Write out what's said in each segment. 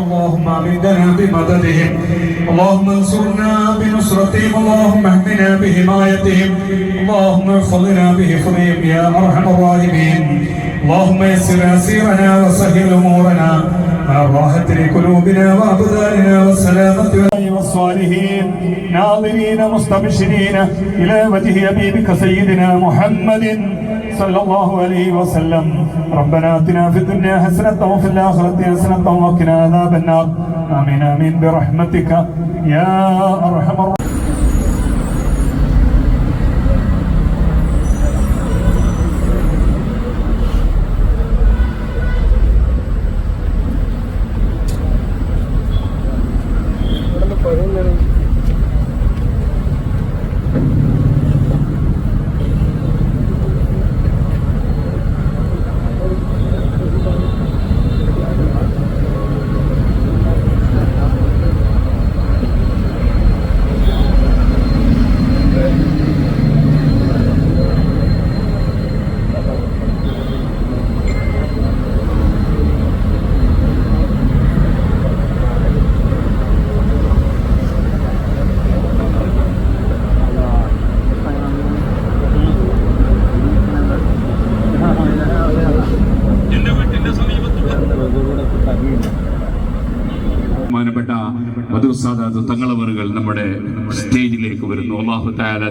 اللهم امدنا بمددهم. اللهم انصرنا بنصرتهم. اللهم اهدنا بحمايتهم. اللهم احفظنا بحفظهم يا أرحم الراحمين. اللهم يسر أسيرنا وسهل أمورنا. مع الراحة لقلوبنا وابداننا والسلامة والصالحين. ناظرين مستبشرين. إلى وجه حبيبك سيدنا محمد. صلى الله عليه وسلم. ربنا آتنا في الدنيا حسنة وفي الآخرة حسنة وقنا عذاب النار. آمين آمين. برحمتك يا أرحم الراحمين.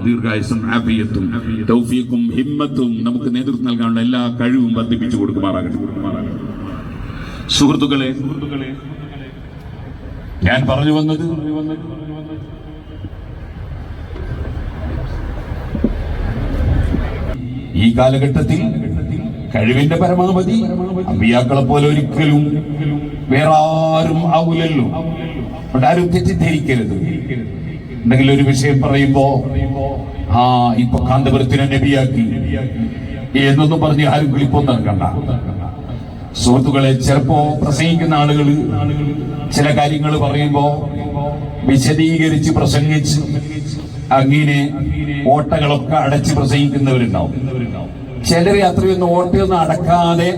ദീർഘായുസും ആഫിയത്തും തൗഫീഖും ഹിമ്മത്തും നമുക്ക് നേതൃത്വം നൽകാനുള്ള എല്ലാ കഴിവും വർദ്ധിപ്പിച്ചു കൊടുക്കുമാറാകട്ടെ. സുഹൃത്തുക്കളെ ഞാൻ പറഞ്ഞു വന്നത് ഈ കാലഘട്ടത്തിൽ കഴിവിന്റെ പരമാവധി അമ്പിയാക്കളെ പോലെ ഒരിക്കലും വേറെ ആരും ആവൂലല്ലോ. അവിടെ ആരും തെറ്റിദ്ധരിക്കരുത്. എന്തെങ്കിലും ഒരു വിഷയം പറയുമ്പോ ആ ഇപ്പൊ കാന്തപുരത്തിനെ നബിയാക്കി. എന്നൊന്നും പറഞ്ഞ് ആരും വിളിപ്പൊന്നും കണ്ട സുഹൃത്തുക്കളെ ചിലപ്പോ പ്രസംഗിക്കുന്ന ആളുകൾ ചില കാര്യങ്ങൾ പറയുമ്പോ വിശദീകരിച്ച് പ്രസംഗിച്ച് അങ്ങനെ ഓട്ടകളൊക്കെ അടച്ച് പ്രസംഗിക്കുന്നവരുണ്ടാവും. ചിലർ അത്രയൊന്നും ഓട്ടയൊന്നും അടക്കാതെ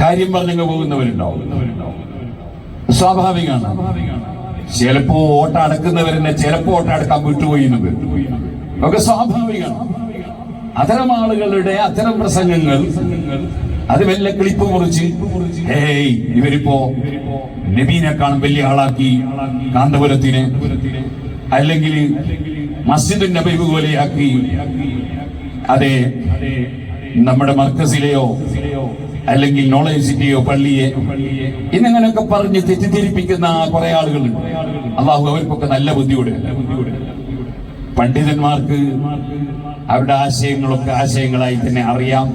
കാര്യം പറഞ്ഞങ്ങ് പോകുന്നവരുണ്ടാവും. സ്വാഭാവികമാണ്. ചിലപ്പോ വോട്ട് അടക്കുന്നവരെന്നെ ചിലപ്പോ വോട്ട് അടക്കാൻ വിട്ടുപോയി. ഒക്കെ സ്വാഭാവികമാണ് അത്തരം ആളുകളുടെ അത്തരം പ്രസംഗങ്ങൾ അത് വല്ല ക്ലിപ്പ് മുറിച്ച് ഹേയ് ഇവരിപ്പോ നബീനെക്കാളും വലിയ ആളാക്കി കാന്തപുരത്തിന് അല്ലെങ്കിൽ മസ്ജിദ് നബീബ് പോലെയാക്കി അതെ നമ്മുടെ മർക്കസിലെയോ അല്ലെങ്കിൽ നോളജ് സിറ്റിയോ പള്ളിയെ എന്നിങ്ങനെയൊക്കെ പറഞ്ഞ് തെറ്റിദ്ധരിപ്പിക്കുന്ന കുറെ ആളുകളുണ്ട്. അള്ളാഹു അവർക്കൊക്കെ നല്ല ബുദ്ധിയോടെ പണ്ഡിതന്മാർക്ക് അവരുടെ ആശയങ്ങളൊക്കെ ആശയങ്ങളായി തന്നെ അറിയാം.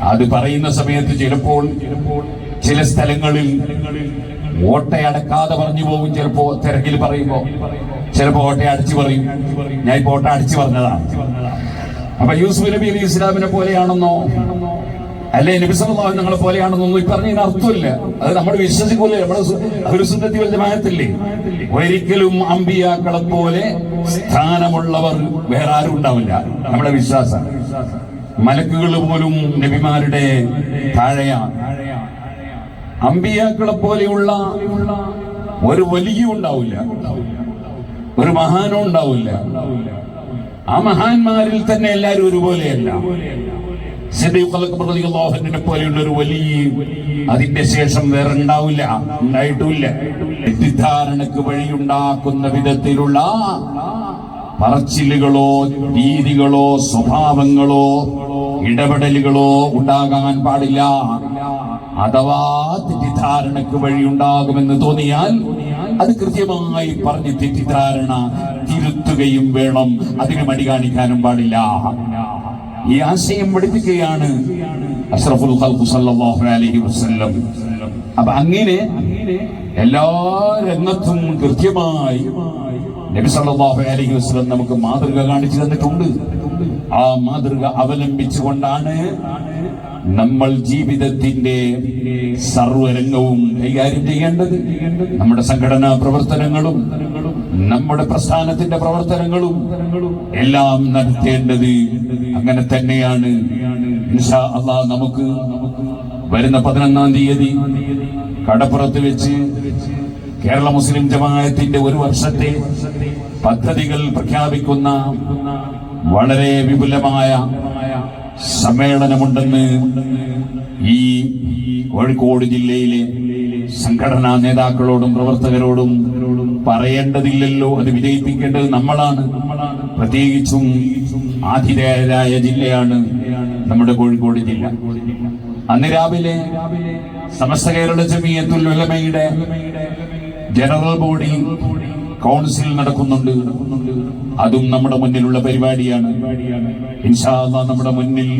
അത് പറയുന്ന സമയത്ത് ചിലപ്പോൾ ചില സ്ഥലങ്ങളിൽ ഓട്ടയടക്കാതെ പറഞ്ഞു പോകും. ചിലപ്പോ തിരക്കിൽ പറയുമ്പോ ചിലപ്പോ ഓട്ടയെ അടിച്ചു പറയും. ഞാൻ ഇപ്പൊ ഓട്ട അടിച്ചു പറഞ്ഞതാണ്. അപ്പൊ യൂസുഫ് നബി അലി ഇസ്ലാമിനെ പോലെയാണെന്നോ? അല്ലെ നബി ഞങ്ങളെ പോലെയാണെന്നൊന്നും ഈ പറഞ്ഞതിന് അർത്ഥമില്ല. അത് നമ്മൾ വിശ്വസിക്കൂലേ നമ്മുടെ ഒരു സുന്നത്തി വലുതമായത്തില്ലേ ഒരിക്കലും അമ്പിയാക്കളെ പോലെ സ്ഥാനമുള്ളവർ വേറെ ആരും ഉണ്ടാവില്ല. നമ്മുടെ വിശ്വാസം. മലക്കുകൾ പോലും നബിമാരുടെ താഴെയാണ് അമ്പിയാക്കളെ പോലെയുള്ള ഒരു വലിയ ഉണ്ടാവില്ല. ഒരു മഹാനും ഉണ്ടാവില്ല. ആ മഹാന്മാരിൽ തന്നെ എല്ലാരും ഒരുപോലെയല്ല. സിദ്ദീഖിനെ ഒരു വലിയ അതിന്റെ ശേഷം വേറെ ഉണ്ടാവില്ല ഉണ്ടായിട്ടുമില്ല തെറ്റിദ്ധാരണക്ക് വഴിയുണ്ടാക്കുന്ന വിധത്തിലുള്ള പറച്ചിലുകളോ രീതികളോ സ്വഭാവങ്ങളോ ഇടപെടലുകളോ ഉണ്ടാകാൻ പാടില്ല. അഥവാ തെറ്റിദ്ധാരണക്ക് വഴിയുണ്ടാകുമെന്ന് തോന്നിയാൽ അത് കൃത്യമായി പറഞ്ഞ് തെറ്റിദ്ധാരണ തിരുത്തുകയും വേണം. അതിന് മടി കാണിക്കാനും പാടില്ല. ഈ ആശയം പഠിപ്പിക്കുകയാണ് അഷ്റഫുൽ അലൈഹി വസല്ലം. അപ്പൊ അങ്ങനെ എല്ലാ രംഗത്തും കൃത്യമായി നബി സല്ലല്ലാഹു അലൈഹി വസല്ലം നമുക്ക് മാതൃക കാണിച്ചു തന്നിട്ടുണ്ട്. ആ മാതൃക അവലംബിച്ചുകൊണ്ടാണ് നമ്മൾ ജീവിതത്തിന്റെ സർവരംഗവും കൈകാര്യം ചെയ്യേണ്ടത്. നമ്മുടെ സംഘടനാ പ്രവർത്തനങ്ങളും നമ്മുടെ പ്രസ്ഥാനത്തിന്റെ പ്രവർത്തനങ്ങളും എല്ലാം നടത്തേണ്ടത് അങ്ങനെ തന്നെയാണ്. അള്ളാ നമുക്ക് വരുന്ന പതിനൊന്നാം തീയതി കടപ്പുറത്ത് വെച്ച് കേരള മുസ്ലിം ജമാഅത്തിന്റെ ഒരു വർഷത്തെ പദ്ധതികൾ പ്രഖ്യാപിക്കുന്ന വളരെ വിപുലമായ സമ്മേളനമുണ്ടെന്ന് ഈ കോഴിക്കോട് ജില്ലയിലെ സംഘടനാ നേതാക്കളോടും പ്രവർത്തകരോടും പറയേണ്ടതില്ലല്ലോ അത് വിജയിപ്പിക്കേണ്ടത് നമ്മളാണ്. പ്രത്യേകിച്ചും ആതിഥേയരായ ജില്ലയാണ് നമ്മുടെ കോഴിക്കോട് ജില്ല. അന്ന് രാവിലെ സമസ്ത കേരള ജമീയത്തുൽ ഉലമയുടെ ജനറൽ ബോഡി കൗൺസിൽ നടക്കുന്നുണ്ട്. അതും നമ്മുടെ മുന്നിലുള്ള പരിപാടിയാണ്. ഇൻഷാല്ല നമ്മുടെ മുന്നിൽ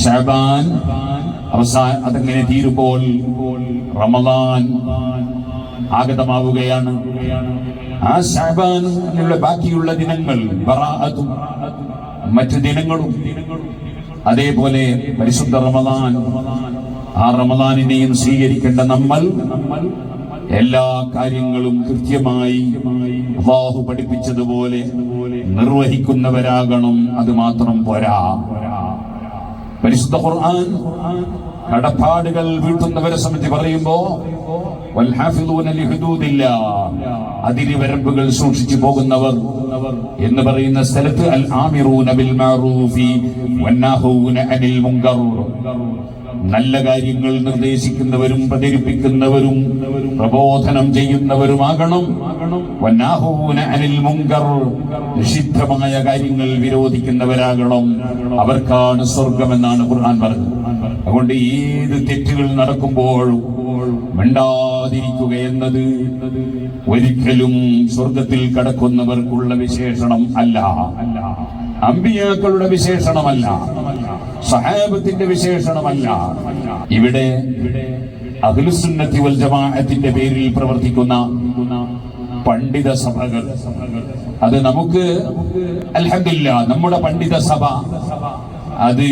ഷബാൻ അവസാന അതങ്ങനെ തീരുമ്പോൾ റമദാൻ ആഗതമാവുകയാണ്. ആ ശാബാനുള്ള ബാക്കിയുള്ള ദിനങ്ങൾ ബറാഅത്തും മറ്റു ദിനങ്ങളും. അതേപോലെ പരിശുദ്ധ റമദാൻ ആ റമദാനിനെയും സ്വീകരിക്കേണ്ട നമ്മൾ എല്ലാ കാര്യങ്ങളും കൃത്യമായി അള്ളാഹു പഠിപ്പിച്ചതുപോലെ നിർവഹിക്കുന്നവരാകണം. അത് മാത്രം പോരാ. പരിശുദ്ധ ഖുർആൻ കടപ്പാടുകൾ വീട്ടുന്നവരെ സംബന്ധിച്ച് പറയുമ്പോ അതിരിവരമ്പുകൾ സൂക്ഷിച്ചു പോകുന്നവർ എന്ന് പറയുന്ന സ്ഥലത്ത് അൽ ബിൽ അനിൽ മുങ്കർ. നല്ല കാര്യങ്ങൾ നിർദ്ദേശിക്കുന്നവരും പ്രചരിപ്പിക്കുന്നവരും പ്രബോധനം ചെയ്യുന്നവരുമാകണം. അനിൽ മുങ്കർ. നിഷിദ്ധമായ കാര്യങ്ങൾ വിരോധിക്കുന്നവരാകണം. അവർക്കാണ് സ്വർഗമെന്നാണ് ഖുർആൻ പറഞ്ഞത്. അതുകൊണ്ട് ഏത് തെറ്റുകൾ നടക്കുമ്പോഴും മിണ്ടാതിരിക്കുക എന്നത് ഒരിക്കലും സ്വർഗത്തിൽ കടക്കുന്നവർക്കുള്ള വിശേഷണം അല്ല. അമ്പിയാക്കളുടെ വിശേഷണമല്ല. സഹാബത്തിന്റെ വിശേഷണമല്ല. ഇവിടെ അഖിലുസുന്നത്തി വൽ ജമാഅത്തിന്റെ പേരിൽ പ്രവർത്തിക്കുന്ന പണ്ഡിത സഭകൾ. അത് നമുക്ക് അൽഹംദില്ല നമ്മുടെ പണ്ഡിത സഭ. അത്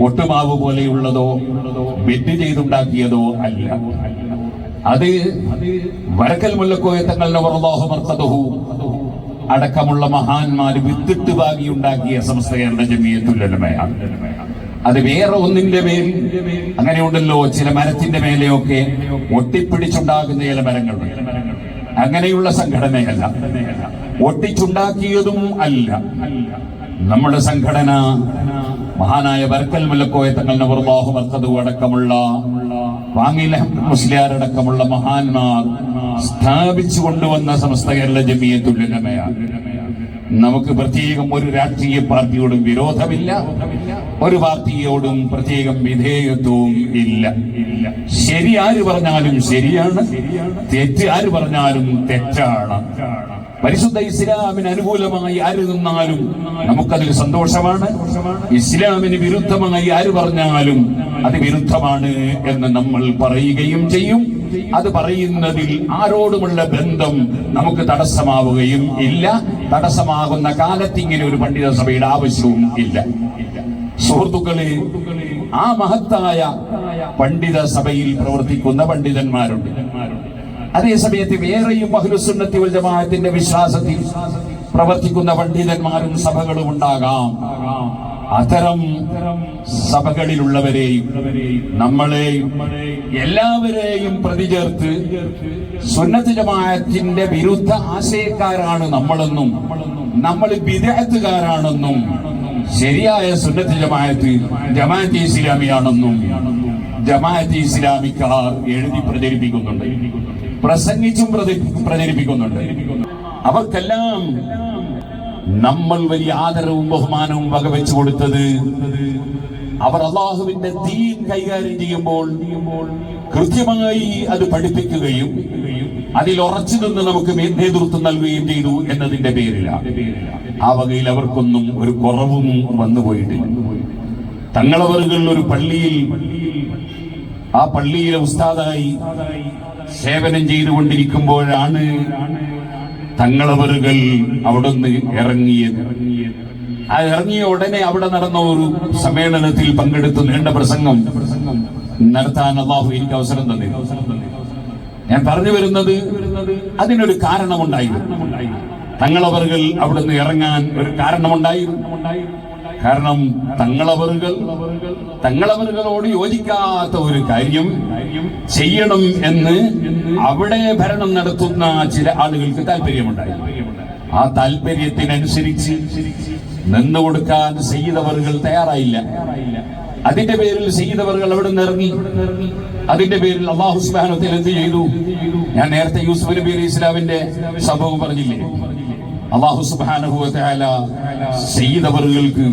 ഒട്ടുമാവ് പോലെയുള്ളതോ ബെറ്റ് ചെയ്തുണ്ടാക്കിയതോ അല്ല. അത് വരക്കൽ മുല്ലക്കോയ തങ്ങളുടെ വർദ്ദോഹമർത്തതഹു അടക്കമുള്ള മഹാന്മാർ വിത്തിട്ട് ബാഗി ഉണ്ടാക്കിയ സംസ്ഥകളുടെ തുല്യമയ അത് വേറെ ഒന്നിന്റെ മേൽ അങ്ങനെയുണ്ടല്ലോ ചില മരത്തിന്റെ മേലെയൊക്കെ ഒട്ടിപ്പിടിച്ചുണ്ടാകുന്ന ചില മരങ്ങളുണ്ട് അങ്ങനെയുള്ള സംഘടനയല്ല. ഒട്ടിച്ചുണ്ടാക്കിയതും അല്ല. നമ്മുടെ സംഘടന മഹാനായ വർക്കൽ മുല്ലക്കോയ തങ്ങളുടെ വർദ്ദാഹു മർക്കതു അടക്കമുള്ള വാങ്ങില മുസ്ലിയാരടക്കമുള്ള മഹാന്മാർ സ്ഥാപിച്ചു കൊണ്ടുവന്ന സമസ്ത കേരള ജമീയത്തുല്ലമയാണ് നമുക്ക് പ്രത്യേകം ഒരു രാഷ്ട്രീയ പാർട്ടിയോടും വിരോധമില്ല. ഒരു പാർട്ടിയോടും പ്രത്യേകം വിധേയത്വവും ഇല്ല. ശരി ആര് പറഞ്ഞാലും ശരിയാണ്. തെറ്റ് ആര് പറഞ്ഞാലും തെറ്റാണ്. പരിശുദ്ധ ഇസ്ലാമിന് അനുകൂലമായി ആര് നിന്നാലും നമുക്കതിൽ സന്തോഷമാണ്. ഇസ്ലാമിന് വിരുദ്ധമായി ആര് പറഞ്ഞാലും അത് വിരുദ്ധമാണ് എന്ന് നമ്മൾ പറയുകയും ചെയ്യും. അത് പറയുന്നതിൽ ആരോടുമുള്ള ബന്ധം നമുക്ക് തടസ്സമാവുകയും ഇല്ല. തടസ്സമാകുന്ന കാലത്ത് ഇങ്ങനെ ഒരു പണ്ഡിത സഭയുടെ ആവശ്യവും ഇല്ല. സുഹൃത്തുക്കളെ ആ മഹത്തായ പണ്ഡിത സഭയിൽ പ്രവർത്തിക്കുന്ന പണ്ഡിതന്മാരുണ്ട്. അതേസമയത്ത് വേറെയും അഹ്ലുസുന്നത്തി വൽ ജമാഅത്തിന്റെ വിശ്വാസത്തിൽ പ്രവർത്തിക്കുന്ന പണ്ഡിതന്മാരും സഭകളും ഉണ്ടാകാം. അത്തരം സഭകളിലുള്ളവരെയും നമ്മളെയും എല്ലാവരെയും പ്രതി ചേർത്ത് സുന്നത്ത് ജമാഅത്തിന്റെ വിരുദ്ധ ആശയക്കാരാണ് നമ്മളെന്നും നമ്മൾ വിദേഹത്തുകാരാണെന്നും ശരിയായ സുന്നത്ത് ജമാഅത്ത് ജമാഅത്ത് ഇസ്ലാമിയാണെന്നും ജമാഅത്ത് ഇസ്ലാമിക്കാർ എഴുതി പ്രചരിപ്പിക്കുന്നുണ്ട്. പ്രസംഗിച്ചും പ്രചരിപ്പിക്കുന്നുണ്ട്. അവർക്കെല്ലാം നമ്മൾ വലിയ ആദരവും ബഹുമാനവും വകവെച്ചു കൊടുത്തത് അവർ അള്ളാഹുവിന്റെ ദീൻ കൈകാര്യം ചെയ്യുമ്പോൾ കൃത്യമായി അത് പഠിപ്പിക്കുകയും അതിൽ ഉറച്ചു നിന്ന് നമുക്ക് നേതൃത്വം നൽകുകയും ചെയ്തു എന്നതിന്റെ പേരിലാണ് ആ വകയിൽ അവർക്കൊന്നും ഒരു കുറവും വന്നുപോയിട്ടില്ല തങ്ങളവറുകളിൽ ഒരു പള്ളിയിൽ ആ പള്ളിയിലെ ഉസ്താദായി സേവനം ചെയ്തുകൊണ്ടിരിക്കുമ്പോഴാണ് തങ്ങളവറുകൾ അവിടുന്ന് ഇറങ്ങിയത്. ആ ഇറങ്ങിയ ഉടനെ അവിടെ നടന്ന ഒരു സമ്മേളനത്തിൽ പങ്കെടുത്ത് നീണ്ട പ്രസംഗം നടത്താൻ അള്ളാഹു എനിക്ക് അവസരം തന്നെ. ഞാൻ പറഞ്ഞു വരുന്നത് അതിനൊരു കാരണമുണ്ടായിരുന്നു. തങ്ങളവറുകൾ അവിടുന്ന് ഇറങ്ങാൻ ഒരു കാരണമുണ്ടായിരുന്നു. കാരണം തങ്ങളവറുകൾ തങ്ങളവറുകളോട് യോജിക്കാത്ത ഒരു കാര്യം ചെയ്യണം എന്ന് അവിടെ ഭരണം നടത്തുന്ന ചില ആളുകൾക്ക് താല്പര്യമുണ്ടായി. ആ താല്പര്യത്തിനനുസരിച്ച് നിന്നുകൊടുക്കാൻ ചെയ്തവറുകൾ തയ്യാറായില്ല. അതിന്റെ പേരിൽ ചെയ്തവറുകൾ അവിടെ നിന്ന് ഇറങ്ങി. അതിന്റെ പേരിൽ അള്ളാഹുസ്ബാനത്തിൽ എന്ത് ചെയ്തു? ഞാൻ നേരത്തെ യൂസുഫ് നബി അലി ഇസ്ലാമിന്റെ സംഭവം പറഞ്ഞില്ലേ? അള്ളാഹു സുബാനുഭവത്തായ ചെയ്തവറുകൾക്ക്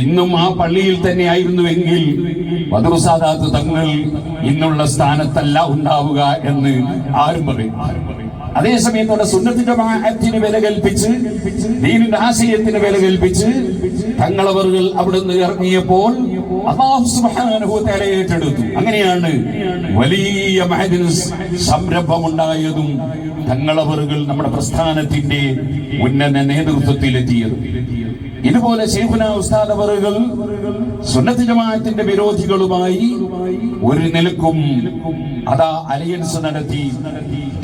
ഇന്നും ആ പള്ളിയിൽ തന്നെ ആയിരുന്നുവെങ്കിൽ മധുസാദാത്ത് തങ്ങൾ ഇന്നുള്ള സ്ഥാനത്തല്ല ഉണ്ടാവുക എന്ന് ആരും പറയും. അതേസമയം തന്നെ സുന്നത്തിന്റെ ജമാഅത്തിന് വില കൽപ്പിച്ച് ദീനിന്റെ ആശയത്തിന് വില കൽപ്പിച്ച് തങ്ങളവറുകൾ അവിടുന്ന് ഇറങ്ങിയപ്പോൾ അള്ളാഹു സുബ്ഹാനഹു വ തആല ഏറ്റെടുത്തു. അങ്ങനെയാണ് വലിയ സംരംഭം സംരംഭമുണ്ടായതും തങ്ങളവറുകൾ നമ്മുടെ പ്രസ്ഥാനത്തിന്റെ ഉന്നത നേതൃത്വത്തിലെത്തിയത്. ഇതുപോലെ ശേഖുന ഉസ്താദ് അവറുകൾ സുന്നത്ത് ജമാഅത്തിന്റെ വിരോധികളുമായി ഒരു നിലക്കും അതാ അലയൻസ് നടത്തി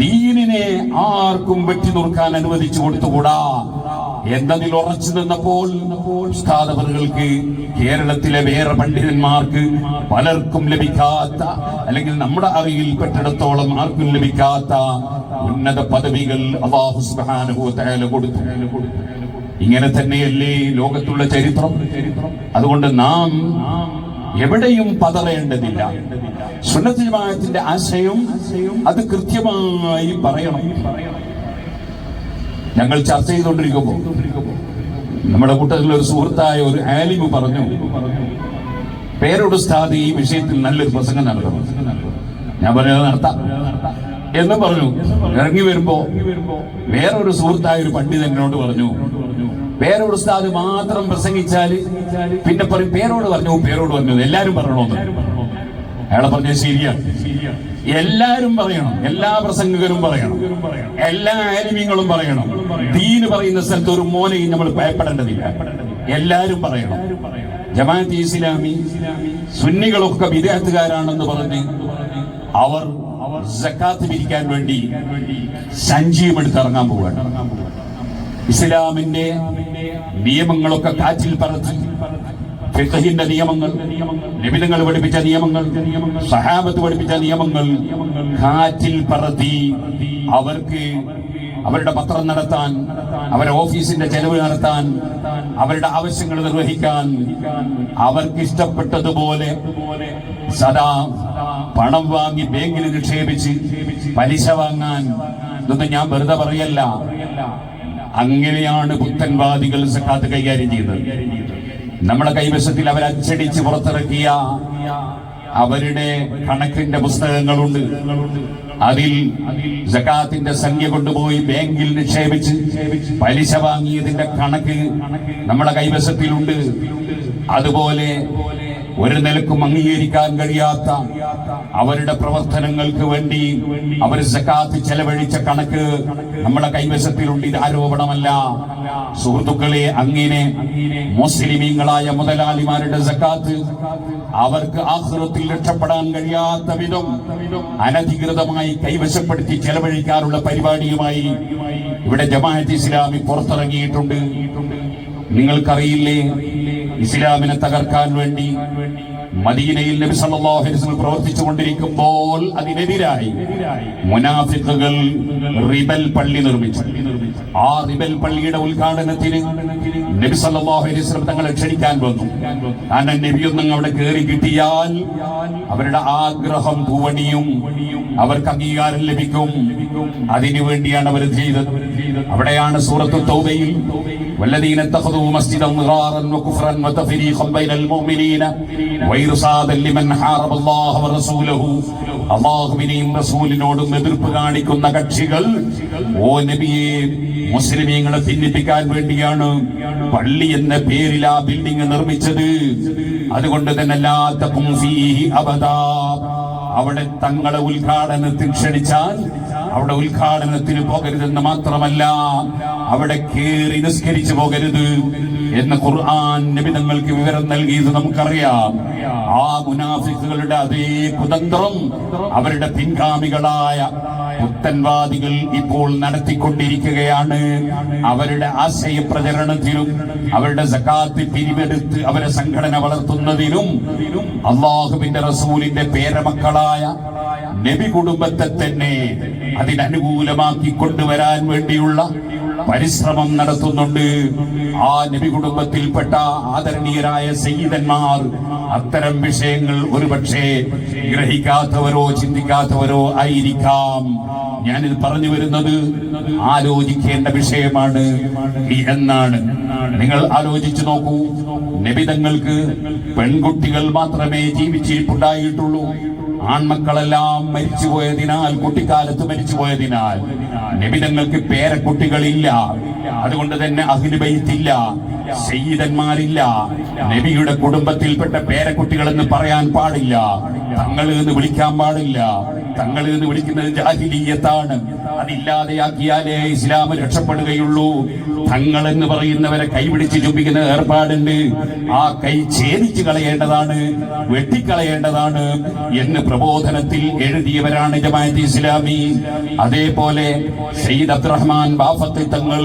ദീനിനെ ആർക്കും വെട്ടി നുറുക്കാൻ അനുവദിച്ചു കൊടുത്തുകൂടാ എന്നതിൽ ഉറച്ചു നിന്നപ്പോൾ ഉസ്താദവറുകൾക്ക് കേരളത്തിലെ വേറെ പണ്ഡിതന്മാർക്ക് പലർക്കും ലഭിക്കാത്ത അല്ലെങ്കിൽ നമ്മുടെ അറിവിൽപ്പെട്ടിടത്തോളം ആർക്കും ലഭിക്കാത്ത ഉന്നത പദവികൾ അള്ളാഹു വ തആല കൊടുത്തു. ഇങ്ങനെ തന്നെയല്ലേ ലോകത്തുള്ള ചരിത്രം? അതുകൊണ്ട് നാം എവിടെയും പതറേണ്ടതില്ല. സുന്നത്ത് ആശയം അത് കൃത്യമായി പറയണം. ഞങ്ങൾ ചർച്ച ചെയ്തുകൊണ്ടിരിക്കുമ്പോൾ നമ്മുടെ കൂട്ടത്തിൽ ഒരു സുഹൃത്തായ ഒരു ആലിമ് പറഞ്ഞു പേരോട് ഉസ്താദ് ഈ വിഷയത്തിൽ നല്ലൊരു പ്രസംഗം നടത്തണം. ഞാൻ പറഞ്ഞത് നടത്താം. എന്ന് പറഞ്ഞു. ഇറങ്ങി വരുമ്പോ വേറൊരു സുഹൃത്തായ ഒരു പണ്ഡിതനോട് പറഞ്ഞു പേരോട് ഉസ്താദ് മാത്രം പ്രസംഗിച്ചാൽ പിന്നെ പറയും പേരോട് പറഞ്ഞു പേരോട് പറഞ്ഞു എല്ലാരും പറയണോന്ന് അയാളെ പറഞ്ഞ ശരിയാണ് എല്ലാരും പറയണം എല്ലാ പ്രസംഗകരും പറയണം എല്ലാ ആലിമ്യങ്ങളും പറയണം. ദീന് പറയുന്ന സ്ഥലത്ത് ഒരു മോനെയും നമ്മൾ ഭയപ്പെടേണ്ടതില്ല. എല്ലാരും പറയണം. ജമാഅത്ത് ഇസ്ലാമി സുന്നികളൊക്കെ വിദേഹത്തുകാരാണെന്ന് പറഞ്ഞ് അവർ സക്കാത്ത് പിരിക്കാൻ വേണ്ടി സഞ്ചിയും എടുത്തിറങ്ങാൻ പോവാണ് ഇസ്ലാമിന്റെ നിയമങ്ങളൊക്കെ കാറ്റിൽ പറത്തി. ഫിഖഹിന്റെ നിയമങ്ങൾ നിബിധങ്ങൾ പഠിപ്പിച്ച നിയമങ്ങൾ സഹാബത്ത് പഠിപ്പിച്ച നിയമങ്ങൾ കാറ്റിൽ പറത്തി. അവർക്ക് അവരുടെ പത്രം നടത്താൻ അവരുടെ ഓഫീസിന്റെ ചെലവ് നടത്താൻ അവരുടെ ആവശ്യങ്ങൾ നിർവഹിക്കാൻ അവർക്ക് ഇഷ്ടപ്പെട്ടതുപോലെ സദാ പണം വാങ്ങി ബാങ്കിൽ നിക്ഷേപിച്ച് പലിശ വാങ്ങാൻ. ഇതൊന്നും ഞാൻ വെറുതെ പറയല്ല. അങ്ങനെയാണ് പുത്തൻവാദികൾ സക്കാത്ത് കൈകാര്യം ചെയ്തത് നമ്മുടെ കൈവശത്തിൽ അവർ അച്ചടിച്ച് പുറത്തിറക്കിയ അവരുടെ കണക്കിന്റെ പുസ്തകങ്ങളുണ്ട്. അതിൽ ജക്കാത്തിന്റെ സംഖ്യ കൊണ്ടുപോയി ബാങ്കിൽ നിക്ഷേപിച്ച് പലിശ വാങ്ങിയതിന്റെ കണക്ക് നമ്മുടെ കൈവശത്തിലുണ്ട്. അതുപോലെ ഒരു നിലക്കും അംഗീകരിക്കാൻ കഴിയാത്ത അവരുടെ പ്രവർത്തനങ്ങൾക്ക് വേണ്ടി അവർ സക്കാത്ത് ചെലവഴിച്ച കണക്ക് നമ്മുടെ കൈവശത്തിലുണ്ട്. ഇത് ആരോപണമല്ല. സുഹൃത്തുക്കളെ അങ്ങനെ മുസ്ലിമീങ്ങളായ മുതലാളിമാരുടെ സക്കാത്ത് അവർക്ക് ആഹൃത്തിൽ രക്ഷപ്പെടാൻ കഴിയാത്ത വിധം അനധികൃതമായി കൈവശപ്പെടുത്തി ചെലവഴിക്കാനുള്ള പരിപാടിയുമായി ഇവിടെ ജമാഅത്ത് ഇസ്ലാമി പുറത്തിറങ്ങിയിട്ടുണ്ട്. നിങ്ങൾക്കറിയില്ലേ? ഇസ്ലാമിനെ തകർക്കാൻ വേണ്ടി മദീനയിൽ നബി സല്ലല്ലാഹു അലൈഹി വസല്ലം പ്രവർത്തിച്ചു കൊണ്ടിരിക്കുമ്പോൾ അതിനെതിരായി മുനാഫിക്കുകൾ റിബൽ പള്ളി നിർമ്മിച്ചു. ആ റിബൽ പള്ളിയുടെ ഉദ്ഘാടനത്തിന് നബി സല്ലല്ലാഹു അലൈഹി വസല്ലം തങ്ങളെ ക്ഷണിക്കാൻ വന്നു. കാരണം നബിയൊന്നും അവിടെ കയറി കിട്ടിയാൽ അവരുടെ ആഗ്രഹം പൂവണിയും അവർക്ക് അംഗീകാരം ലഭിക്കും. അതിനു വേണ്ടിയാണ് അവർ ചെയ്തത്. അവിടെയാണ് സൂറത്ത് തൗബയിൽ والذين اتخذوا مسجدا ضرارا وكفرا وتفريقا بين المؤمنين وإرصادا لمن حارب الله ورسوله അള്ളാഹുവിനെയും റസൂലിനോടും എതിർപ്പ് കാണിക്കുന്ന കക്ഷികൾ ഓ നബിയെ മുസ്ലിമീങ്ങളെ ഭിന്നിപ്പിക്കാൻ വേണ്ടിയാണ് പള്ളി എന്ന പേരിൽ ആ ബിൽഡിംഗ് നിർമ്മിച്ചത് അതുകൊണ്ട് തന്നെ അല്ലാത്ത അബദാ അവിടെ തങ്ങളെ ഉദ്ഘാടനത്തിൽ ക്ഷണിച്ചാൽ അവിടെ ഉദ്ഘാടനത്തിന് പോകരുതെന്ന് മാത്രമല്ല അവിടെ കേറി നിസ്കരിച്ചു പോകരുത് എന്ന് ഖുർആൻ നബി തങ്ങൾക്ക് വിവരം നൽകിയത് നമുക്കറിയാം. ആ മുനാഫിക്കുകളുടെ അതേ കുതന്ത്രം അവരുടെ പിൻഗാമികളായ പുത്തൻവാദികൾ ഇപ്പോൾ നടത്തിക്കൊണ്ടിരിക്കുകയാണ്. അവരുടെ ആശയ പ്രചരണത്തിലും അവരുടെ സക്കാത്ത് പിരിവെടുത്ത് അവരെ സംഘടന വളർത്തുന്നതിലും അള്ളാഹുവിന്റെ റസൂലിന്റെ പേരമക്കളായ നബി കുടുംബത്തെ തന്നെ അതിനനുകൂലമാക്കി കൊണ്ടുവരാൻ വേണ്ടിയുള്ള പരിശ്രമം നടത്തുന്നുണ്ട്. ആ നബി കുടുംബത്തിൽപ്പെട്ട ആദരണീയരായ സയ്യിദന്മാർ അത്തരം വിഷയങ്ങൾ ഒരുപക്ഷെ ഗ്രഹിക്കാത്തവരോ ചിന്തിക്കാത്തവരോ ആയിരിക്കാം. ഞാനിത് പറഞ്ഞു വരുന്നത് ആലോചിക്കേണ്ട വിഷയമാണ്. എന്നാണ്. നിങ്ങൾ ആലോചിച്ചു നോക്കൂ. നബിതങ്ങൾക്ക് പെൺകുട്ടികൾ മാത്രമേ ജീവിച്ചിരിപ്പുണ്ടായിട്ടുള്ളൂ. ആൺമക്കളെല്ലാം മരിച്ചുപോയതിനാൽ കുട്ടിക്കാലത്ത് മരിച്ചുപോയതിനാൽ നബിതങ്ങൾക്ക് പേരക്കുട്ടികളില്ല. അതുകൊണ്ട് തന്നെ അഹിലുബൈത്തില്ല സയ്യിദന്മാരില്ല നബിയുടെ കുടുംബത്തിൽപ്പെട്ട പേരക്കുട്ടികളെന്ന് പറയാൻ പാടില്ല. തങ്ങൾ എന്ന് വിളിക്കാൻ പാടില്ല. തങ്ങൾ എന്ന് വിളിക്കുന്നത് ജാഹിലീയത്താണ്. അതില്ലാതെയാക്കിയാലേ ഇസ്ലാം രക്ഷപ്പെടുകയുള്ളൂ. തങ്ങൾ എന്ന് പറയുന്നവരെ കൈപിടിച്ച് ചുംബിക്കുന്ന ഏർപ്പാടുണ്ട്. ആ കൈ ഛേദിച്ചു കളയേണ്ടതാണ് വെട്ടിക്കളയേണ്ടതാണ് എന്ന് പ്രബോധനത്തിൽ എഴുതിയവരാണ് ജമാഅത്ത് ഇസ്ലാമി. അതേപോലെ സയ്യിദ് അബ്ദുറഹ്മാൻ ബാഫത്തി തങ്ങൾ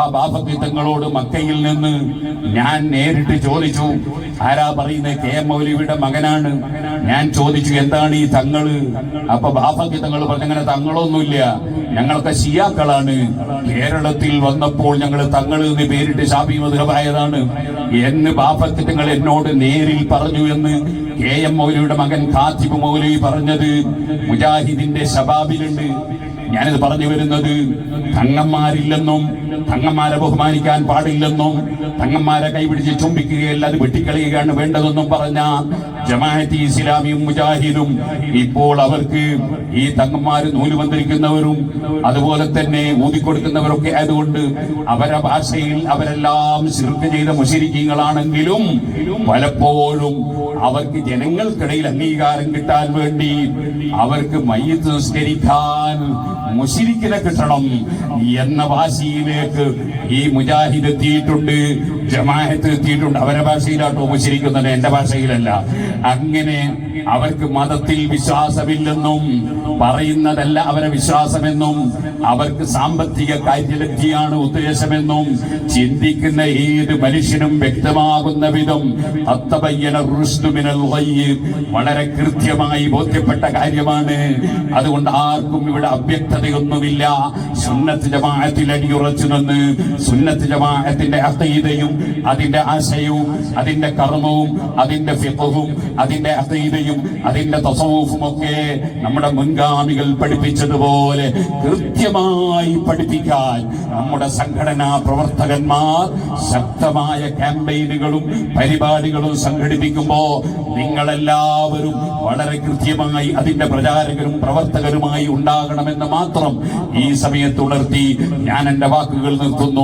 ആ ബാഫത്തി തങ്ങളോട് മക്കയിൽ നിന്ന് ഞാൻ നേരിട്ട് ചോദിച്ചു ആരാ പറയുന്നത് കെ എം മൗലവിയുടെ മകനാണ്? ഞാൻ ചോദിച്ചു എന്താണ് ഈ തങ്ങൾ? അപ്പൊ ബാഫത്തി തങ്ങൾ പറഞ്ഞങ്ങനെ തങ്ങളൊന്നുമില്ല. ഞങ്ങളൊക്കെ ഷിയാക്കളാണ്. കേരളത്തിൽ വന്നപ്പോൾ ഞങ്ങൾ തങ്ങൾ എന്ന് പേരിട്ട് ഷാബി മധുരമായതാണ് എന്ന് ബാഫത്ത് നിങ്ങൾ എന്നോട് നേരിൽ പറഞ്ഞു എന്ന് കെ എം മൗലിയുടെ മകൻ കാത്തിബ് മൗലി പറഞ്ഞത് മുജാഹിദിന്റെ ശബാബിലുണ്ട്. ഞാനിത് പറഞ്ഞു വരുന്നത് തങ്ങന്മാരില്ലെന്നും തങ്ങന്മാരെ ബഹുമാനിക്കാൻ പാടില്ലെന്നും തങ്ങന്മാരെ കൈപിടിച്ച് ചുംബിക്കുകയല്ല അത് വെട്ടിക്കളയുകയാണ് വേണ്ടതെന്നും പറഞ്ഞ ജമാഅത്തി ഇസ്ലാമിയും മുജാഹിദും ഇപ്പോൾ അവർക്ക് ഈ തങ്ങന്മാര് നൂൽ വന്നിരിക്കുന്നവരും അതുപോലെ തന്നെ ഊതിക്കൊടുക്കുന്നവരൊക്കെ ആയതുകൊണ്ട് അവരുടെ ഭാഷയിൽ അവരെല്ലാം ശിർക്ക് ചെയ്ത മുശരിക്കീങ്ങളാണെങ്കിലും പലപ്പോഴും അവർക്ക് ജനങ്ങൾക്കിടയിൽ അംഗീകാരം കിട്ടാൻ വേണ്ടി അവർക്ക് മയ്യത്ത് സംസ്കരിക്കാൻ മുശിരിക്കിനെ കിട്ടണം എന്ന വാശിയിലേക്ക് ഈ മുജാഹിദ് എത്തിയിട്ടുണ്ട് ജമാഅത്ത് എത്തിയിട്ടുണ്ട്. അവരുടെ ഭാഷയിലാട്ടോ മുശിരിക്കുന്നത് എന്റെ ഭാഷയിലല്ല. അങ്ങനെ അവർക്ക് മതത്തിൽ വിശ്വാസമില്ലെന്നും പറയുന്നതല്ല അവരെ വിശ്വാസമെന്നും അവർക്ക് സാമ്പത്തിക കാര്യലബ്ധിയാണ് ഉദ്ദേശമെന്നും ചിന്തിക്കുന്ന ഏത് മനുഷ്യനും വ്യക്തമാകുന്ന വിധം വളരെ കൃത്യമായി ബോധ്യപ്പെട്ട കാര്യമാണ്. അതുകൊണ്ട് ആർക്കും ഇവിടെ അവ്യക്തതയൊന്നുമില്ല. സുന്നത്ത് ജമാഅത്തിൽ അടിയുറച്ചു നിന്ന് സുന്നത്ത് ജമാഅത്തിന്റെ അഖീദയും അതിന്റെ ആശയവും അതിന്റെ കർമ്മവും അതിന്റെ ഫിഖഹും അതിന്റെ അതീതയും അതിന്റെ തസവൂഫും ഒക്കെ നമ്മുടെ മുൻഗാമികൾ പഠിപ്പിച്ചതുപോലെ കൃത്യമായി പഠിപ്പിക്കാൻ നമ്മുടെ സംഘടനാ പ്രവർത്തകന്മാർ ശക്തമായ ക്യാമ്പയിനുകളും പരിപാടികളും സംഘടിപ്പിക്കുമ്പോ നിങ്ങളെല്ലാവരും വളരെ കൃത്യമായി അതിന്റെ പ്രചാരകരും പ്രവർത്തകരുമായി ഉണ്ടാകണമെന്ന് മാത്രം ഈ സമയത്ത് ഉണർത്തി ഞാൻ എന്റെ വാക്കുകൾ നിർത്തുന്നു.